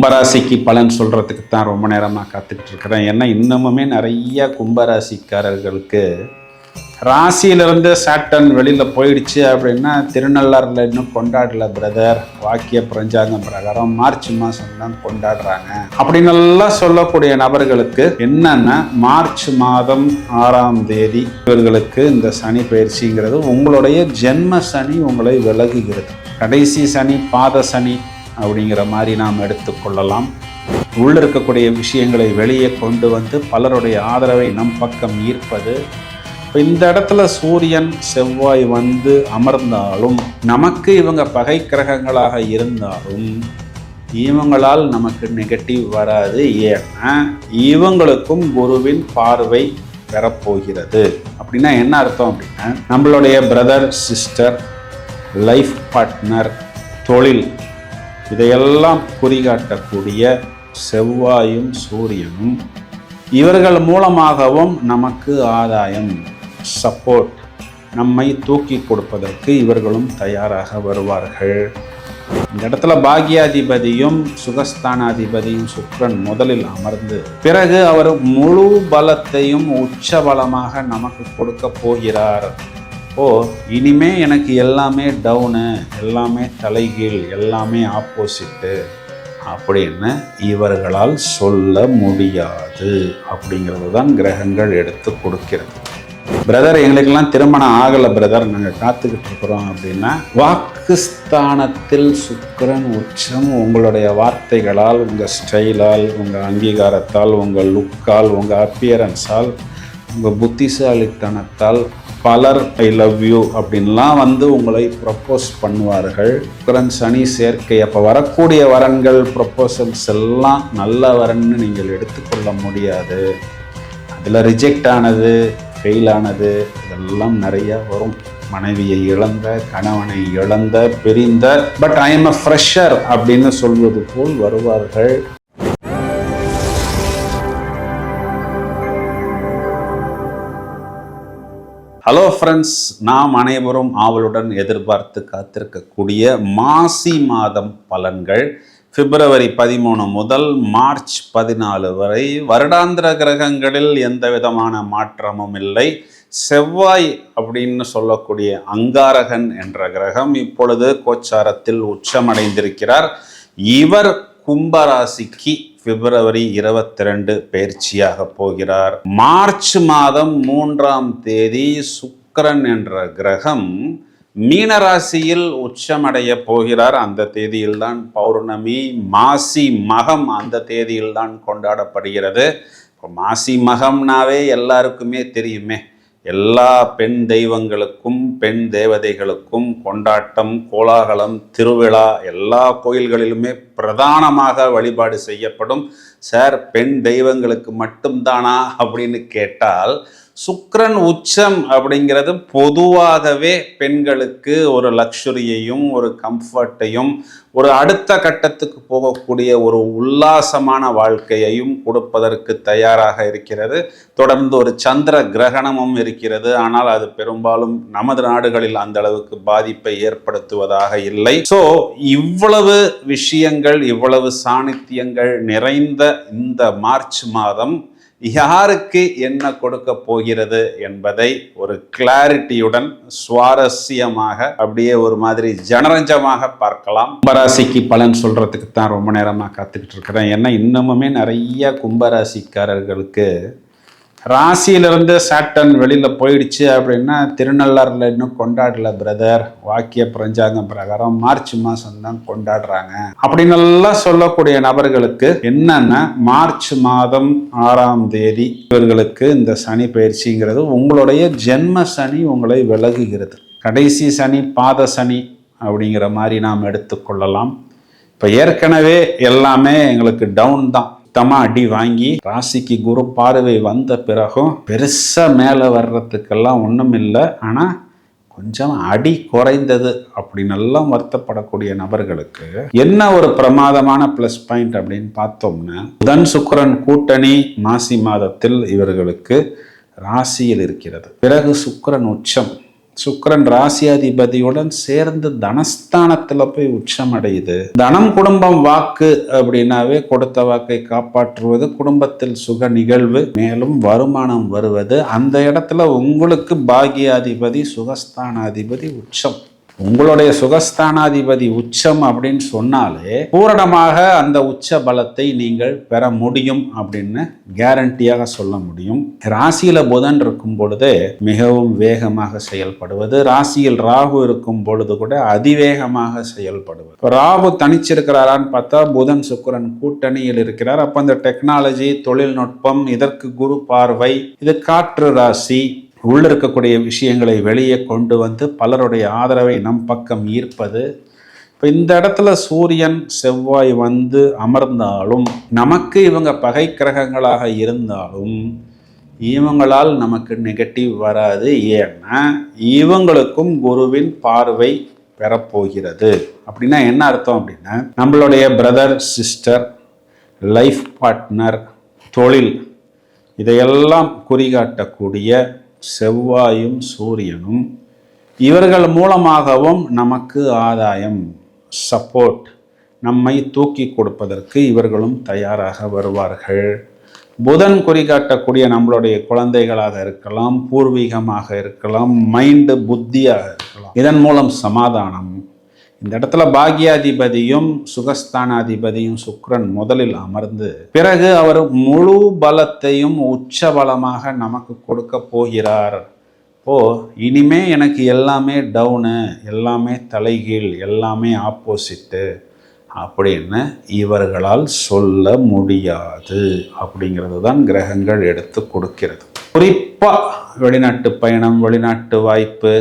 கும்பராசிக்கு பலன் சொல்கிறதுக்கு தான் ரொம்ப நேரமாக காத்துக்கிட்டு இருக்கிறேன். ஏன்னா இன்னமுமே நிறைய கும்பராசிக்காரர்களுக்கு ராசியிலிருந்து சாட்டன் வெளியில் போயிடுச்சு அப்படின்னா திருநள்ளாறில் இன்னும் கொண்டாடல பிரதர் வாக்கிய பிரஞ்சாங்கம் பிரகாரம் மார்ச் மாதம் தான் கொண்டாடுறாங்க. அப்படின்னெல்லாம் சொல்லக்கூடிய நபர்களுக்கு என்னென்னா மார்ச் மாதம் ஆறாம் தேதி இவர்களுக்கு இந்த சனி பயிற்சிங்கிறது உங்களுடைய ஜென்ம சனி உங்களை விலகுகிறது. கடைசி சனி பாத சனி அப்படிங்கிற மாதிரி நாம் எடுத்துக்கொள்ளலாம் உள்ளே இருக்கக்கூடிய விஷயங்களை வெளியே கொண்டு வந்து பலருடைய ஆதரவை நம் பக்கம் ஈர்ப்பது. இப்போ இந்த இடத்துல சூரியன் செவ்வாய் வந்து அமர்ந்தாலும் நமக்கு இவங்க பகை கிரகங்களாக இருந்தாலும் இவங்களால் நமக்கு நெகட்டிவ் வராது. ஏன்னா இவங்களுக்கும் குருவின் பார்வை பெறப்போகிறது அப்படின்னா என்ன அர்த்தம் அப்படின்னா நம்மளுடைய பிரதர் சிஸ்டர் லைஃப் பார்ட்னர் தொழில் இதையெல்லாம் குறிகாட்டக்கூடிய செவ்வாயும் சூரியனும் இவர்கள் மூலமாகவும் நமக்கு ஆதாயம் சப்போர்ட் நம்மை தூக்கி கொடுப்பதற்கு இவர்களும் தயாராக வருவார்கள். இந்த இடத்துல பாக்யாதிபதியும் சுகஸ்தானாதிபதியும் சுக்கிரன் முதலில் அமர்ந்து பிறகு அவர் முழு பலத்தையும் உச்ச பலமாக நமக்கு கொடுக்க போகிறார். ஓ இனிமே எனக்கு எல்லாமே டவுனு எல்லாமே தலைகீழ் எல்லாமே ஆப்போசிட்டு அப்படின்னு இவர்களால் சொல்ல முடியாது அப்படிங்கிறது தான் கிரகங்கள் எடுத்து கொடுக்கிறது. பிரதர் எங்களுக்கெல்லாம் திருமணம் ஆகலை பிரதர் நாங்கள் காத்துக்கிட்டு இருக்கிறோம் அப்படின்னா வாக்குஸ்தானத்தில் சுக்கரன் உச்சம். உங்களுடைய வார்த்தைகளால் உங்கள் ஸ்டைலால் உங்கள் அங்கீகாரத்தால் உங்கள் லுக்கால் உங்கள் அப்பியரன்ஸால் உங்கள் புத்திசாலித்தனத்தால் பலர் ஐ லவ் யூ அப்படின்லாம் வந்து உங்களை ப்ரப்போஸ் பண்ணுவார்கள். சுக்கிரன் சனி சேர்க்கை. அப்போ வரக்கூடிய வரன்கள் ப்ரப்போசல்ஸ் எல்லாம் நல்ல வரன்னு நீங்கள் எடுத்துக்கொள்ள முடியாது. அதில் ரிஜெக்ட் ஆனது ஃபெயில் ஆனது இதெல்லாம் நிறையா வரும். மனைவியை இழந்த கணவனை இழந்த பிரிந்த but I am uh fresher அப்படின்னு சொல்வது போல் வருவார்கள். ஹலோ ஃப்ரெண்ட்ஸ் நாம் அனைவரும் ஆவலுடன் எதிர்பார்த்து காத்திருக்கக்கூடிய மாசி மாதம் பலன்கள். பிப்ரவரி பதிமூணு முதல் மார்ச் பதினாலு வரை வருடாந்திர கிரகங்களில் எந்த விதமான மாற்றமும் இல்லை. செவ்வாய் அப்படின்னு சொல்லக்கூடிய அங்காரகன் என்ற கிரகம் இப்பொழுது கோச்சாரத்தில் உச்சமடைந்திருக்கிறார். இவர் கும்பராசிக்கு பிப்ரவரி இருபத்தி ரெண்டு பயிற்சியாக போகிறார். மார்ச் மாதம் மூன்றாம் தேதி சுக்கிரன் என்ற கிரகம் மீனராசியில் உச்சமடைய போகிறார். அந்த தேதியில்தான் பௌர்ணமி மாசி மகம் அந்த தேதியில்தான் கொண்டாடப்படுகிறது. இப்போ மாசி மகம்னாவே எல்லாருக்குமே தெரியுமே. எல்லா பெண் தெய்வங்களுக்கும் பெண் தேவதைகளுக்கும் கொண்டாட்டம் கோலாகலம் திருவிழா எல்லா கோயில்களிலுமே பிரதானமாக வழிபாடு செய்யப்படும். சார் பெண் தெய்வங்களுக்கு மட்டும்தானா அப்படின்னு கேட்டால் சுக்ரன் உச்சம் அப்படிங்கிறது பொதுவாகவே பெண்களுக்கு ஒரு லக்ஸுரியையும் ஒரு கம்ஃபர்ட்டையும் ஒரு அடுத்த கட்டத்துக்கு போகக்கூடிய ஒரு உல்லாசமான வாழ்க்கையையும் கொடுப்பதற்கு தயாராக இருக்கிறது. தொடர்ந்து ஒரு சந்திர கிரகணமும் இருக்கிறது. ஆனால் அது பெரும்பாலும் நமது நாடுகளில் அந்த அளவுக்கு பாதிப்பை ஏற்படுத்துவதாக இல்லை. ஸோ இவ்வளவு விஷயங்கள் இவ்வளவு சாணித்தியங்கள் நிறைந்த இந்த மார்ச் மாதம் யாருக்கு என்ன கொடுக்க போகிறது என்பதை ஒரு கிளாரிட்டியுடன் சுவாரஸ்யமாக அப்படியே ஒரு மாதிரி ஜனரஞ்சமாக பார்க்கலாம். கும்பராசிக்கு பலன் சொல்றதுக்கு தான் ரொம்ப நேரமாக காத்துக்கிட்டு இருக்கிறேன். ஏன்னா இன்னமுமே நிறைய கும்பராசிக்காரர்களுக்கு ராசியிலிருந்து சாட்டன் வெளியில் போயிடுச்சு அப்படின்னா திருநள்ளாறில் இன்னும் கொண்டாடல பிரதர் வாக்கிய பிரஞ்சாங்கம் பிரகாரம் மார்ச் மாதம் தான் கொண்டாடுறாங்க அப்படின்னெல்லாம் சொல்லக்கூடிய நபர்களுக்கு என்னன்னா மார்ச் மாதம் ஆறாம் தேதி இவர்களுக்கு இந்த சனி பயிற்சிங்கிறது உங்களுடைய ஜென்ம சனி உங்களை விலகுகிறது. கடைசி சனி பாத சனி அப்படிங்கிற மாதிரி நாம் எடுத்துக்கொள்ளலாம். இப்போ ஏற்கனவே எல்லாமே எங்களுக்கு டவுன் தான். சுத்தமாக அடி வாங்கி ராசிக்கு குரு பார்வை வந்த பிறகும் பெருசாக மேலே வர்றதுக்கெல்லாம் ஒன்றும் இல்லை. ஆனால் கொஞ்சம் அடி குறைந்தது அப்படின்னெல்லாம் வருத்தப்படக்கூடிய நபர்களுக்கு என்ன ஒரு பிரமாதமான ப்ளஸ் பாயிண்ட் அப்படின்னு பார்த்தோம்னா புதன் சுக்கரன் கூட்டணி மாசி மாதத்தில் இவர்களுக்கு ராசியில் இருக்கிறது. பிறகு சுக்கரன் உச்சம். சுக்கரன் ராசியாதிபதியுடன் சேர்ந்து தனஸ்தானத்தில் போய் உச்சம் அடையுது தனம் குடும்பம் வாக்கு அப்படின்னாவே கொடுத்த வாக்கை காப்பாற்றுவது குடும்பத்தில் சுக நிகழ்வு மேலும் வருமானம் வருவது. அந்த இடத்துல உங்களுக்கு பாகியாதிபதி சுகஸ்தானாதிபதி உச்சம். உங்களுடைய சுகஸ்தானாதிபதி உச்சம் அப்படின்னு சொன்னாலே பூரணமாக அந்த உச்ச பலத்தை நீங்கள் பெற முடியும் அப்படின்னு கேரண்டியாக சொல்ல முடியும். ராசியில புதன் இருக்கும் பொழுது மிகவும் வேகமாக செயல்படுவது ராசியில் ராகு இருக்கும் பொழுது கூட அதிவேகமாக செயல்படுவது. ராகு தனிச்சிருக்கிறாரான்னு பார்த்தா புதன் சுக்கிரன் கூட்டணியில் இருக்கிறார். அப்ப அந்த டெக்னாலஜி தொழில்நுட்பம் இதற்கு குரு பார்வை இது காற்று ராசி. உள்ளே இருக்கக்கூடிய விஷயங்களை வெளியே கொண்டு வந்து பலருடைய ஆதரவை நம் பக்கம் ஈர்ப்பது. இப்போ இந்த இடத்துல சூரியன் செவ்வாய் வந்து அமர்ந்தாலும் நமக்கு இவங்க பகை கிரகங்களாக இருந்தாலும் இவங்களால் நமக்கு நெகட்டிவ் வராது. ஏன்னா இவங்களுக்கும் குருவின் பார்வை பெறப்போகிறது அப்படின்னா என்ன அர்த்தம் அப்படின்னா நம்மளுடைய பிரதர் சிஸ்டர் லைஃப் பார்ட்னர் தொழில் இதையெல்லாம் குறிகாட்டக்கூடிய செவ்வாயும் சூரியனும் இவர்கள் மூலமாகவும் நமக்கு ஆதாயம் சப்போர்ட் நம்மை தூக்கி கொடுப்பதற்கு இவர்களும் தயாராக வருவார்கள். புதன் குறிகாட்டக்கூடிய நம்மளுடைய குழந்தைகளாக இருக்கலாம் பூர்வீகமாக இருக்கலாம் மைண்டு புத்தியாக இருக்கலாம். இதன் மூலம் சமாதானம் இந்த இடத்துல பாக்யாதிபதியும் சுகஸ்தானாதிபதியும் சுக்ரன் முதலில் அமர்ந்து பிறகு அவர் முழு பலத்தையும் உச்ச பலமாக நமக்கு கொடுக்க போகிறார். ஓ இனிமே எனக்கு எல்லாமே டவுனு எல்லாமே தலைகீழ் எல்லாமே ஆப்போசிட்டு அப்படின்னு இவர்களால் சொல்ல முடியாது அப்படிங்கிறது தான் கிரகங்கள் எடுத்து கொடுக்கிறது. குறிப்பாக வெளிநாட்டு பயணம் வெளிநாட்டு வாய்ப்பு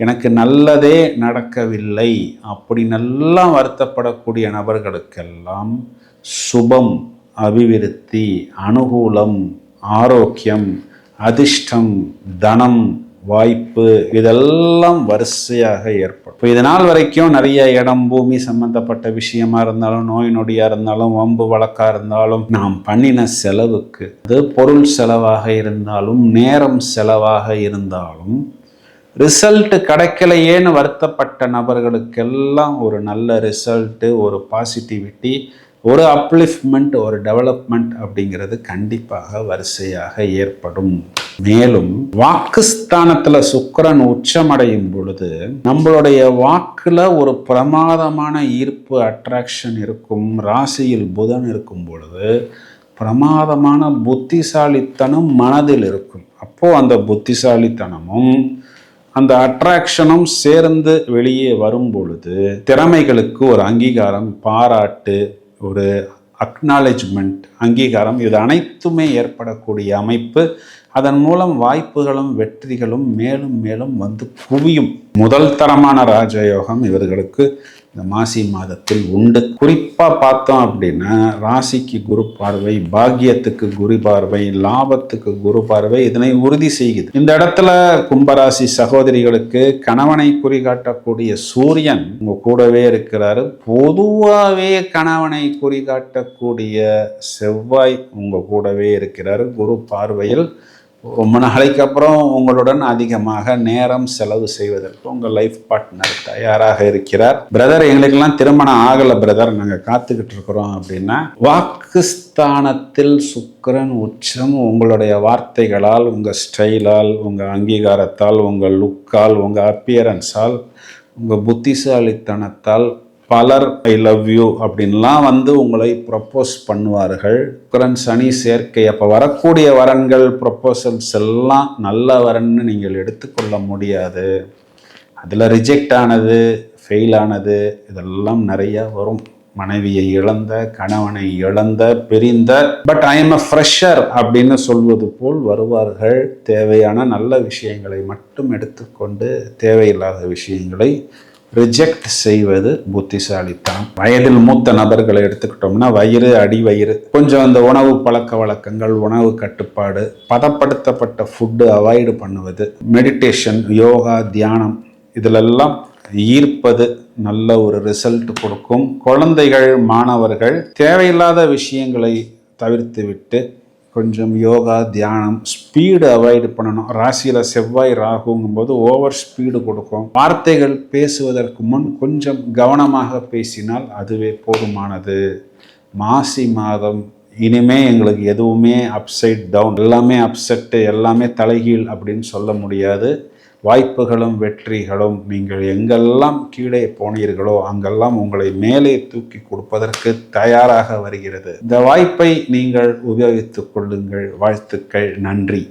எனக்கு நல்லதே நடக்கவில்லை அப்படி நல்லா வருத்தப்படக்கூடிய நபர்களுக்கெல்லாம் சுபம் அபிவிருத்தி அனுகூலம் ஆரோக்கியம் அதிர்ஷ்டம் தனம் வாய்ப்பு இதெல்லாம் வரிசையாக ஏற்படும். இப்போ இதனால் வரைக்கும் நிறைய இடம் பூமி சம்பந்தப்பட்ட விஷயமா இருந்தாலும் நோய் நொடியா இருந்தாலும் வம்பு வழக்கா இருந்தாலும் நாம் பண்ணின செலவுக்கு அது பொருள் செலவாக இருந்தாலும் நேரம் செலவாக இருந்தாலும் ரிசல்ட் கிடைக்கலையேன்னு வருத்தப்பட்ட நபர்களுக்கெல்லாம் ஒரு நல்ல ரிசல்ட்டு ஒரு பாசிட்டிவிட்டி ஒரு அப்லிஃப்ட்மெண்ட் ஒரு டெவலப்மெண்ட் அப்படிங்கிறது கண்டிப்பாக வரிசையாக ஏற்படும். மேலும் வாக்குஸ்தானத்தில் சுக்கரன் உச்சமடையும் பொழுது நம்மளுடைய வாக்கில் ஒரு பிரமாதமான ஈர்ப்பு அட்ராக்ஷன் இருக்கும் ராசியில் புதன் இருக்கும் பொழுது பிரமாதமான புத்திசாலித்தனம் மனதில் இருக்கும். அப்போது அந்த புத்திசாலித்தனமும் அந்த அட்ராக்ஷனும் சேர்ந்து வெளியே வரும் பொழுது திறமைகளுக்கு ஒரு அங்கீகாரம் பாராட்டு ஒரு அக்னாலேஜ்மெண்ட் அங்கீகாரம் இது அனைத்துமே ஏற்படக்கூடிய அமைப்பு. அதன் மூலம் வாய்ப்புகளும் வெற்றிகளும் மேலும் மேலும் வந்து குவியும். முதல் தரமான ராஜயோகம் இவர்களுக்கு இந்த மாசி மாதத்தில் உண்டு. குறிப்பாக பார்த்தோம் அப்படின்னா ராசிக்கு குரு பார்வை பாக்கியத்துக்கு குரு பார்வை லாபத்துக்கு குரு பார்வை இதனை உறுதி செய்கிறது. இந்த இடத்துல கும்பராசி சகோதரிகளுக்கு கணவனை குறிகாட்டக்கூடிய சூரியன் உங்க கூடவே இருக்கிறாரு. பொதுவாகவே கணவனை குறிகாட்டக்கூடிய செவ்வாய் உங்க கூடவே இருக்கிறாரு குரு பார்வையில். ரொம்ப நாளைக்கு அப்புறம் உங்களுடன் அதிகமாக நேரம் செலவு செய்வதற்கு உங்கள் லைஃப் பார்ட்னர் தயாராக இருக்கிறார். பிரதர் எங்களுக்கெல்லாம் திருமணம் ஆகலை பிரதர் நாங்கள் காத்துக்கிட்டு இருக்கிறோம் அப்படின்னா வாக்குஸ்தானத்தில் சுக்கரன் உச்சம் உங்களுடைய வார்த்தைகளால் உங்கள் ஸ்டைலால் உங்கள் அங்கீகாரத்தால் உங்கள் லுக்கால் உங்கள் அப்பியரன்ஸால் உங்கள் புத்திசாலித்தனத்தால் பலர் ஐ லவ் யூ அப்படின்லாம் வந்து உங்களை ப்ரப்போஸ் பண்ணுவார்கள். சுக்கிரன் சனி சேர்க்கை. அப்போ வரக்கூடிய வரன்கள் ப்ரப்போசல்ஸ் எல்லாம் நல்ல வரன்னு நீங்கள் எடுத்துக்கொள்ள முடியாது. அதில் ரிஜெக்ட் ஆனது ஃபெயில் ஆனது இதெல்லாம் நிறையா வரும். மனைவியை இழந்த கணவனை இழந்த பிரிந்த but I am uh fresher அப்படின்னு சொல்வது போல் வருவார்கள். தேவையான நல்ல விஷயங்களை மட்டும் எடுத்துக்கொண்டு தேவையில்லாத விஷயங்களை ரிஜெக்ட் செய்வது புத்திசாலித்தனம். வயதில் மூத்த நபர்களை எடுத்துக்கிட்டோம்னா வயிறு அடி வயிறு. கொஞ்சம் அந்த உணவு பழக்க வழக்கங்கள் உணவு கட்டுப்பாடு பதப்படுத்தப்பட்ட ஃபுட்டு அவாய்டு பண்ணுவது மெடிடேஷன் யோகா தியானம் இதிலெல்லாம் ஈர்ப்பது நல்ல ஒரு ரிசல்ட் கொடுக்கும். குழந்தைகள் மாணவர்கள் தேவையில்லாத விஷயங்களை தவிர்த்து விட்டு கொஞ்சம் யோகா தியானம் ஸ்பீடு அவாய்டு பண்ணணும். ராசியில் செவ்வாய் ராகுங்கும்போது ஓவர் ஸ்பீடு கொடுக்கும். வார்த்தைகள் பேசுவதற்கு முன் கொஞ்சம் கவனமாக பேசினால் அதுவே போதுமானது. மாசி மாதம் இனிமே எங்களுக்கு எதுவுமே அப்சைட் டவுன் எல்லாமே அப்செட்டு எல்லாமே தலைகீழ் அப்படின்னு சொல்ல முடியாது. வாய்ப்புகளும் வெற்றிகளும் நீங்கள் எங்கெல்லாம் கீழே போனீர்களோ அங்கெல்லாம் உங்களை மேலே தூக்கி கொடுப்பதற்கு தயாராக வருகிறது. இந்த வாய்ப்பை நீங்கள் உபயோகித்துக் கொள்ளுங்கள். வாழ்த்துக்கள். நன்றி.